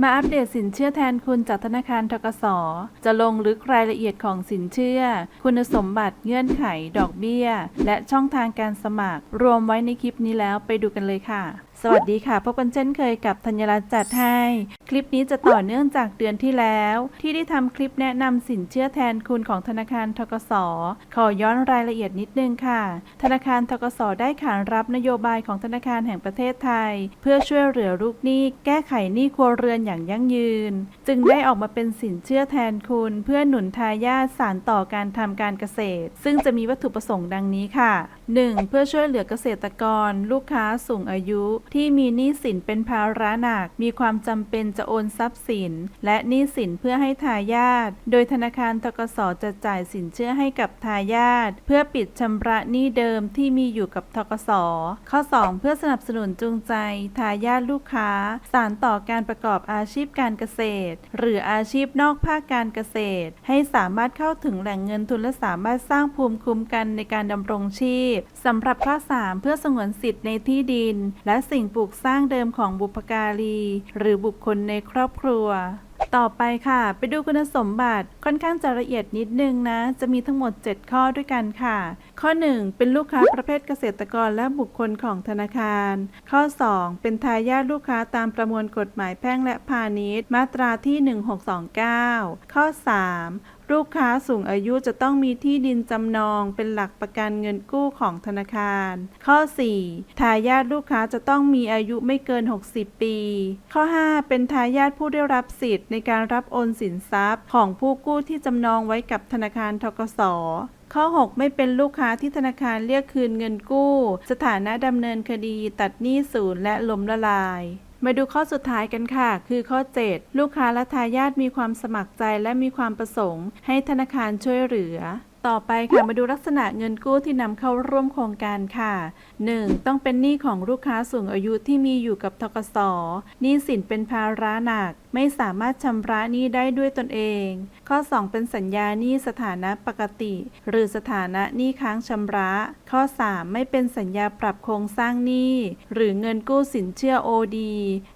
มาอัปเดตสินเชื่อแทนคุณจากธนาคารทกส จะลงลึกรายละเอียดของสินเชื่อ คุณสมบัติเงื่อนไข ดอกเบี้ย และช่องทางการสมัคร รวมไว้ในคลิปนี้แล้วไปดูกันเลยค่ะ สวัสดีค่ะ พบกันเช่นเคยกับธัญรัตน์จัดให้ คลิปนี้จะต่อเนื่องจากเดือนที่แล้ว ที่ได้ทำคลิปแนะนำสินเชื่อแทนคุณของธนาคารทกส ขอย้อนรายละเอียดนิดนึงค่ะ ธนาคารทกส ได้ขานรับนโยบายของธนาคารแห่งประเทศไทย เพื่อช่วยเหลือลูกหนี้แก้ไขหนี้ครัวเรือนอย่างยั่งยืน จึงได้ออกมาเป็นสินเชื่อแทนคุณ เพื่อหนุนทายาทสานต่อการทำการเกษตร ซึ่งจะมีวัตถุประสงค์ดังนี้ค่ะ 1. เพื่อช่วยเหลือเกษตรกร ลูกค้าสูงอายุที่มีหนี้สินเป็นภาระหนัก มีความจำเป็นจะโอนทรัพย์สิน และหนี้สินเพื่อให้ทายาทโดยธนาคารทกสจะจ่ายสินเชื่อให้กับทายาทเพื่อปิดชำระหนี้เดิมที่มีอยู่กับทกสข้อ 2 เพื่อสนับสนุนจูงใจ ทายาทลูกค้า สานต่อการประกอบอาชีพการเกษตร หรืออาชีพนอกภาคการเกษตร ให้สามารถเข้าถึงแหล่งเงินทุนและสามารถสร้างภูมิคุ้มกันในการดำรงชีพสำหรับข้อ 3 เพื่อสงวนสิทธิ์ในที่ดิน และสิ่งปลูกสร้างเดิมของบุพการี หรือบุคคลในครอบครัว ต่อไปค่ะ ไปดูคุณสมบัติค่อนข้างจะละเอียดนิดนึงนะ จะมีทั้งหมด 7 ข้อด้วยกันค่ะ ข้อ 1 เป็นลูกค้าประเภทเกษตรกรและบุคคลของธนาคาร ข้อ 2 เป็นทายาทลูกค้าตามประมวลกฎหมายแพ่งและพาณิชย์ มาตราที่ 1629 ข้อ 3 ลูกค้าสูงอายุจะต้องมีที่ดินจำนองเป็นหลักประกันเงินกู้ของธนาคาร ข้อ 4 ทายาทลูกค้าจะต้องมีอายุไม่เกิน 60 ปี ข้อ 5 เป็นทายาทผู้ได้รับสิทธิ์ในการรับโอนสินทรัพย์ ของผู้กู้ที่จำนองไว้กับธนาคารทกสข้อ 6 ไม่เป็นลูกค้าที่ธนาคารเรียกคืนเงินกู้ สถานะดำเนินคดีตัดหนี้ศูนย์และล้มละลาย มาดูข้อสุดท้ายกันค่ะ คือข้อ 7 ลูกค้าและทายาทมีความสมัครใจและมีความประสงค์ ให้ธนาคารช่วยเหลือ ต่อไปค่ะมาดูลักษณะเงินกู้ที่นำเข้าร่วมโครงการค่ะ 1. ต้องเป็นหนี้ของลูกค้าสูงอายุที่มีอยู่กับทกสหนี้สินเป็นภาระหนัก ไม่สามารถชำระหนี้ได้ด้วยตนเอง ข้อ 2 เป็นสัญญาหนี้สถานะปกติ หรือสถานะหนี้ค้างชำระ ข้อ 3 ไม่เป็นสัญญาปรับโครงสร้างหนี้หรือเงินกู้สินเชื่อ OD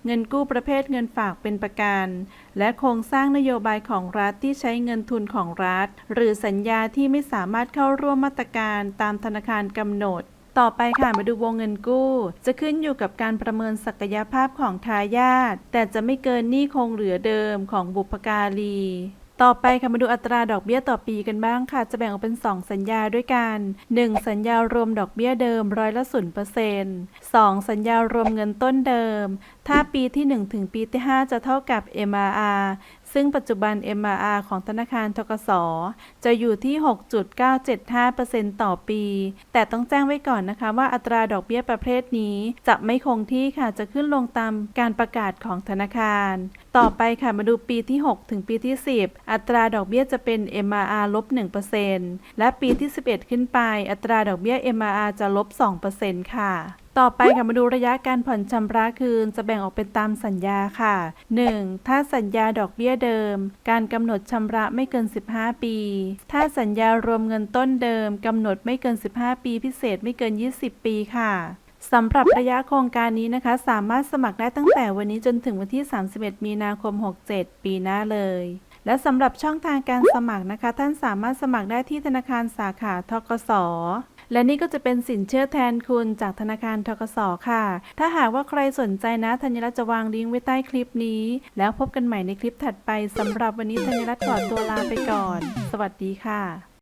เงินกู้ประเภทเงินฝากเป็นประกัน และโครงสร้างนโยบายของรัฐที่ใช้เงินทุนของรัฐ หรือสัญญาที่ไม่สามารถเข้าร่วมมาตรการตามธนาคารกำหนดต่อไปค่ะมาดูวงเงินกู้ จะขึ้นอยู่กับการประเมินศักยภาพของทายาทแต่จะไม่เกินหนี้คงเหลือเดิมของบุพการี ต่อไปค่ะมาดูอัตราดอกเบี้ยต่อปีกันบ้างค่ะ จะแบ่งออกเป็น 2 สัญญาด้วยกัน 1. สัญญารวมดอกเบี้ยเดิมร้อยละศูนย์เปอร์เซ็นต์สองสัญญารวมเงินต้นเดิม ถ้าปีที่ 1 ถึงปีที่ 5 จะเท่ากับ MRR ซึ่งปัจจุบัน MRR ของธนาคารทกส จะอยู่ที่ 6.975%ต่อปี แต่ต้องแจ้งไว้ก่อนนะคะว่าอัตราดอกเบี้ยประเภทนี้จะไม่คงที่ค่ะ จะขึ้นลงตามการประกาศของธนาคาร ต่อไปค่ะมาดูปีที่ 6 ถึงปีที่ 10อัตราดอกเบี้ยจะเป็น MRR ลบ 1%และปีที่ 11 ขึ้นไป อัตราดอกเบี้ย MRR จะลบ 2%ค่ะต่อไปค่ะมาดูระยะการผ่อนชำระคืน จะแบ่งออกเป็นตามสัญญาค่ะ 1. ถ้าสัญญาดอกเบี้ยเดิม การกำหนดชำระไม่เกิน 15 ปี ถ้าสัญญารวมเงินต้นเดิมกำหนดไม่เกิน 15 ปี พิเศษไม่เกิน 20 ปีค่ะสำหรับระยะโครงการนี้นะคะ สามารถสมัครได้ตั้งแต่วันนี้จนถึงวันที่ 31 มีนาคม 67 ปีหน้าเลย และสำหรับช่องทางการสมัครนะคะ ท่านสามารถสมัครได้ที่ธนาคารสาขาทกสและนี่ก็จะเป็นสินเชื่อแทนคุณจากธนาคารทกสค่ะ ถ้าหากว่าใครสนใจนะธัญรัตน์จะวางลิงก์ไว้ใต้คลิปนี้ แล้วพบกันใหม่ในคลิปถัดไปสำหรับวันนี้ธัญรัตน์ขอตัวลาไปก่อน สวัสดีค่ะ